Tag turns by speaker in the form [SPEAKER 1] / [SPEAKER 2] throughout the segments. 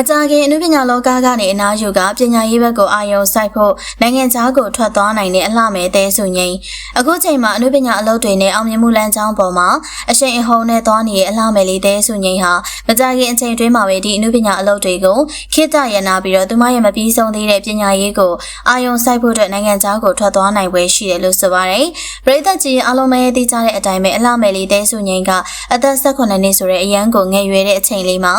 [SPEAKER 1] မကြာခင်အနုပညာလောကကနေအနာယူကပညာရေးဘက်ကိုအာရုံစိုက်ဖို့နိုင်ငံခြားကိုထွက်သွားနိုင်တဲ့အလှမဲ့တဲဆုငိမ့်အခုချိန်မှာအနုပညာအလုပ်တွေနဲ့အောင်မြင်မှုလမ်းကြောင်းပေါ်မှာအရှိန်အဟုန်နဲ့သွားနေတဲ့အလှမဲ့လေးတဲဆုငိမ့်ဟာမကြာခင်အချိန်တွင်းမှာပဲဒီအနုပညာအလုပ်တွေကိုခေတ္တရနာပြီးတော့သူမရဲ့မပြီးဆုံးသေးတဲ့ပညာရေးကိုအာရုံစိုက်ဖို့အတွက်နိုင်ငံခြားကိုထွက်သွားနိုင်ပွဲရှိတယ်လို့ဆိုပါတယ်။ပြည်သက်ကြီးအားလုံးပဲသိကြတဲ့အတိုင်းပဲအလှမဲ့လေးတဲဆုငိမ့်ကအသက်18နှစ်ဆိုတဲ့အရန်ကိုငယ်ရွယ်တဲ့အချိန်လေးမှာ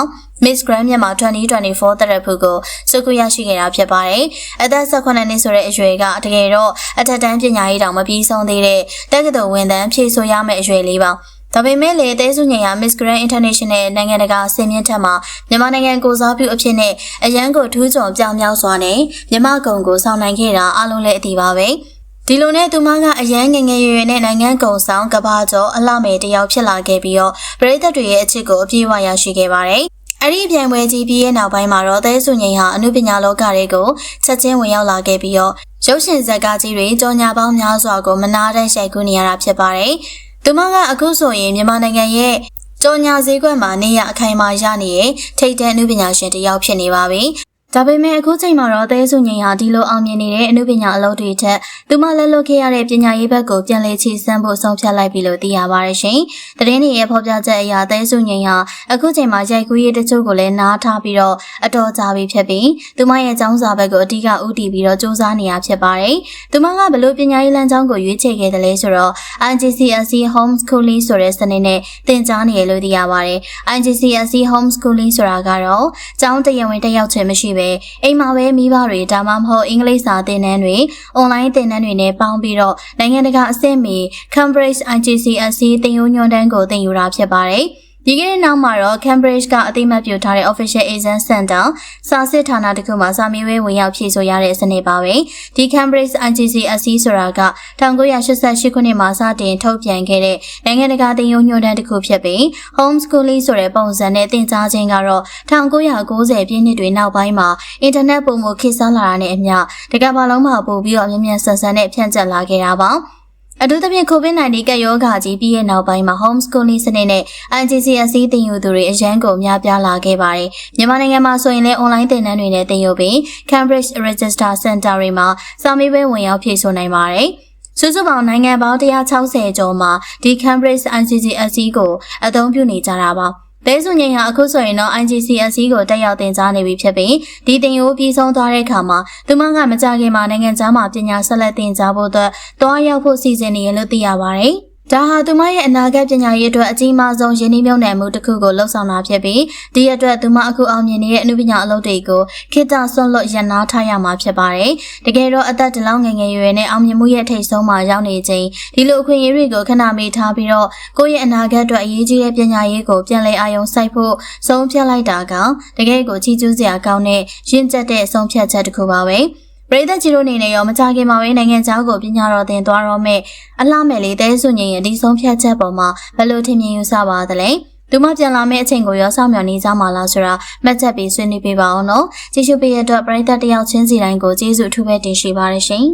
[SPEAKER 1] Miss Grand မြန်မာ2024တရက်ဖူကိုစုခုရရှိခဲ့တာဖြစ်ပါတယ်။အသက်18နှစ်ဆိုတဲ့အရွယ်ကတကယ်တော့အထက်တန်းပညာရေးတောင်မပြီးဆုံးသေးတဲ့တက္ကသိုလ်ဝန်ထမ်းဖြည့်ဆို့ရမယ့်အရွယ်လေးပါ။ဒါပေမဲ့လေတဲစုညင်ရ Miss Grand International နိုင်ငံတကာဆင်မြင့်ထက်မှာမြန်မာနိုင်ငံကိုစားပြုအဖြစ်နဲ့အရန်ကိုထူးချွန်ပြောင်မြောက်စွာနဲ့မြန်မာကုံကိုဆောင်နိုင်ခဲ့တာအလုံးလည်းအတီးပါပဲ။ဒီလိုနဲ့သူမကအရန်ငယ်ငယ်ရွယ်ရွယ်နဲ့နိုင်ငံကုံဆောင်ကဘာကျော်အလှမယ်တယောက်ဖြစ်လာခဲ့ပြီးတော့ပြည်သက်တွေရဲ့အချစ်ကိုအပြည့်အဝရရှိခဲ့ပါတယ်။ အဲ့ဒီပြန်ပွဲကြီးပြီးရဲ့နောက်ပိုင်းမှာတော့သဲဆုငိန်ဟာအမှုပညာလောကတွေကိုချက်ချင်းဝင်ရောက်လာခဲ့ပြီးတော့ရုပ်ရှင်ဇာတ်ကားကြီးတွေကြော်ညာပေါင်းများစွာကိုမနာတဲ့ရှိုက်ကူးနေရတာဖြစ်ပါတယ်။သူမကအခုဆိုရင်မြန်မာနိုင်ငံရဲ့ကြော်ညာဈေးကွက်မှာနေရအခိုင်အမာရနေတဲ့ထိတ်တဲ့အမှုပညာရှင်တစ်ယောက်ဖြစ်နေပါပြီ။ ဒါပေမဲ့အခုချိန်မှာတော့သဲဆုငိန်ဟာဒီလိုအောင်မြင်နေတဲ့အမှုပညာအလုပ်တွေထက်သူမလက်လွတ်ခဲ့ရတဲ့ပညာရေးဘက်ကိုပြန်လည်ချီစမ်းဖို့ဆုံးဖြတ်လိုက်ပြီလို့သိရပါတယ်ရှင်။သတင်းတွေရဲ့ဖော်ပြချက်အရသဲဆုငိန်ဟာအခုချိန်မှာရိုက်ကူးရေးတချို့ကိုလည်းနားထားပြီးတော့အတော်ကြာပြီဖြစ်ပြီးသူမရဲ့ကျောင်းစာဘက်ကိုအဓိကဦးတည်ပြီးတော့စူးစမ်းနေရဖြစ်ပါတယ်။သူမကဘလို့ပညာရေးလမ်းကြောင်းကိုရွေးချယ်ခဲ့တယ်လဲဆိုတော့ IGCSE homeschooling ဆိုတဲ့စနစ်နဲ့သင်ကြားနေရလို့သိရပါတယ်။ IGCSE homeschooling ဆိုတာကတော့ကျောင်းတရားဝင်တက်ရောက်ခြင်းမရှိပဲအိမ်မှာပဲမိဘတွေဒါမှမဟုတ်အင်္ဂလိပ်စာသင်တန်းတွေအွန်လိုင်းသင်တန်းတွေနဲ့ပေါင်းပြီးတော့နိုင်ငံတကာအဆင့်မီ Cambridge IGCSE သင်ယူညွှန်တန်းကိုသင်ယူတာဖြစ်ပါတယ်။ ဒီကနေ့နောက်မှာတော့ Cambridge ကအသိမှတ်ပြုထားတဲ့ Official Exam Center စာစစ်ဌာနတစ်ခုမှာစာမေးပွဲဝင်ရောက်ဖြေဆိုရတဲ့စနစ်ပါပဲ။ဒီ Cambridge IGCSE ဆိုတာက1988ခုနှစ်မှာစတင်ထုတ်ပြန်ခဲ့တဲ့နိုင်ငံတကာသင်ယူညွှန်တမ်းတစ်ခုဖြစ်ပြီး homeschooling ဆိုတဲ့ပုံစံနဲ့သင်ကြားခြင်းကတော့1990ပြည့်နှစ်တွေနောက်ပိုင်းမှာအင်တာနက်ပုံမှုခေတ်စားလာတာနဲ့အမျှတကမ္ဘာလုံးမှာပို့ပြီးတော့မြန်မြန်ဆန်ဆန်နဲ့ဖြန့်ကျက်လာခဲ့တာပါ။ အထူးသဖြင့် COVID-19 ကပ်ရောဂါကြီးပြီးရဲ့နောက်ပိုင်းမှာ homeschooling စနစ်နဲ့ IGCSE သင်ယူသူတွေအရန်ကုန်များပြားလာခဲ့ပါတယ်။မြန်မာနိုင်ငံမှာဆိုရင်လည်း online သင်တန်းတွေနဲ့သင်ယူပြီး Cambridge Register Center တွေမှာစာမေးပွဲဝင်ရောက်ဖြေဆိုနိုင်ပါတယ်။စုစုပေါင်းနိုင်ငံပေါင်း160ကျော်မှာဒီ Cambridge IGCSE ကိုအသုံးပြုနေကြတာပါ။ လဲစုငိန်ဟာအခုဆိုရင်တော့ IGCSE ကိုတက်ရောက်တင်ကြားနေပြီဖြစ်ပြီးဒီတင်ရိုးပြီးဆုံးသွားတဲ့အခါမှာသူမကမကြခင်မှာနိုင်ငံခြားမှာပညာဆက်လက်တင်ကြားဖို့အတွက်တွားရောက်ဖို့စီစဉ်နေရလို့သိရပါတယ်။ ဒါဟာသူမရဲ့အနာဂတ်ပညာရေးအတွက်အကြီးမားဆုံးရင်းနှီးမြှုပ်နှံမှုတစ်ခုကိုလှုပ်ဆောင်တာဖြစ်ပြီးဒီအတွက်သူမအခုအောင်မြင်နေတဲ့အမှုပညာအလုပ်တွေကိုခေတ္တဆွတ်လွတ်ရန်နာထားရမှာဖြစ်ပါတယ်။တကယ်တော့အသက်တလောင်းငယ်ငယ်ရွယ်နဲ့အောင်မြင်မှုရဲ့ထိပ်ဆုံးမှာရောက်နေချိန်ဒီလိုအခွင့်အရေးတွေကိုခဏမေးထားပြီးတော့ကိုယ့်ရဲ့အနာဂတ်အတွက်အရေးကြီးတဲ့ပညာရေးကိုပြန်လည်အာရုံစိုက်ဖို့ဆုံးဖြတ်လိုက်တာကတကယ်ကိုချီးကျူးစရာကောင်းတဲ့ရင့်ကျက်တဲ့ဆုံးဖြတ်ချက်တစ်ခုပါပဲ။ ပရိသတ်ကြီးတို့အနေနဲ့ရောမကြခင်မှာပဲနိုင်ငံခြားကိုပညာတော်သင်သွားတော့မဲ့အလှမဲ့လေးတဲဆုငင်ရဲ့ဒီဆုံးဖြတ်ချက်ပေါ်မှာဘယ်လိုထင်မြင်ယူဆပါသလဲသူမပြန်လာမယ့်အချိန်ကိုရောစောင့်မျှော်နေကြမှာလားဆိုတာမှတ်ချက်ပြီးဆွေးနွေးပေးပါအောင်နော်ကြည့်ရှုပေးရတဲ့အတွက်ပရိသတ်တယောက်ချင်းစီတိုင်းကိုကျေးဇူးအထူးပဲတင်ရှိပါရရှင်